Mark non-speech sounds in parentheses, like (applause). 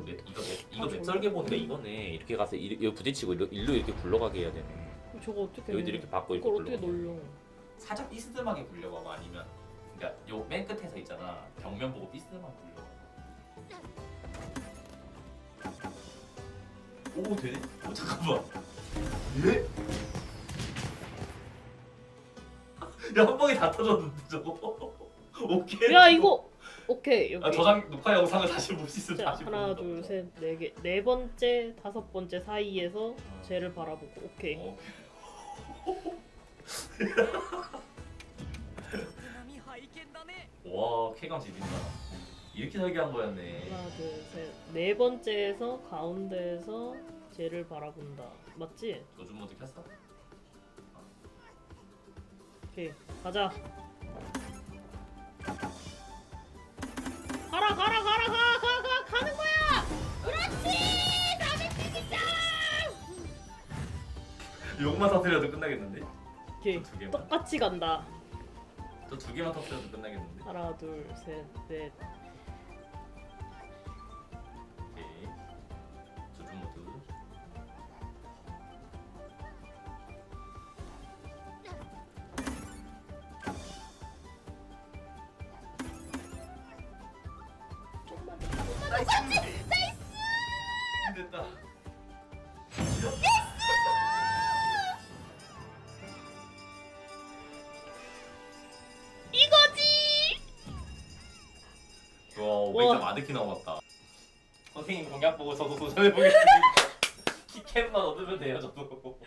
맵, 이거 맵, 이거 아, 맵? 설계 보니까 이거네. 이렇게 가서 일, 여기 부딪히고 일로, 일로 이렇게 굴러가게 해야 되네. 그럼 저거 어떻게 여기도 이렇게 받고 이렇게 이걸 어떻게 굴러가게. 놀려 살짝 삐스듬하게 굴려봐봐 아니면 그러니까 요 맨 끝에서 있잖아 벽면 보고 삐스듬하게 굴려. 오 되네? 오 잠깐만. 예? (laughs) 야한 방에 다 터졌는데 저거. (laughs) 오케이. 야 이거 오케이 아, 여기. 아, 저장 녹화 영상을 다시 볼 수 있으면 하나 둘셋네개네 네 번째 다섯 번째 사이에서 어. 쟤를 바라보고 오케이. 어. 와 쾌감 지린다. 이렇게 설계한 거였네. 하나 둘셋네 번째에서 가운데에서 쟤를 바라본다. 맞지? 요즘 모드 켰어? 오케이 가자. 욕만 터뜨려도 끝나겠는데? 오케이 두 개만. 똑같이 간다 또두 개만 터뜨려도 끝나겠는데? 하나 둘 셋 넷 오케이. 조준 모드. 좀만 나이스! 나이스! 됐다. 와, 500점 아득히 넘었다. 선생님 공약 보고 저도 도전해보겠습니다. (laughs) 키캡만 얻으면 돼요, 저도.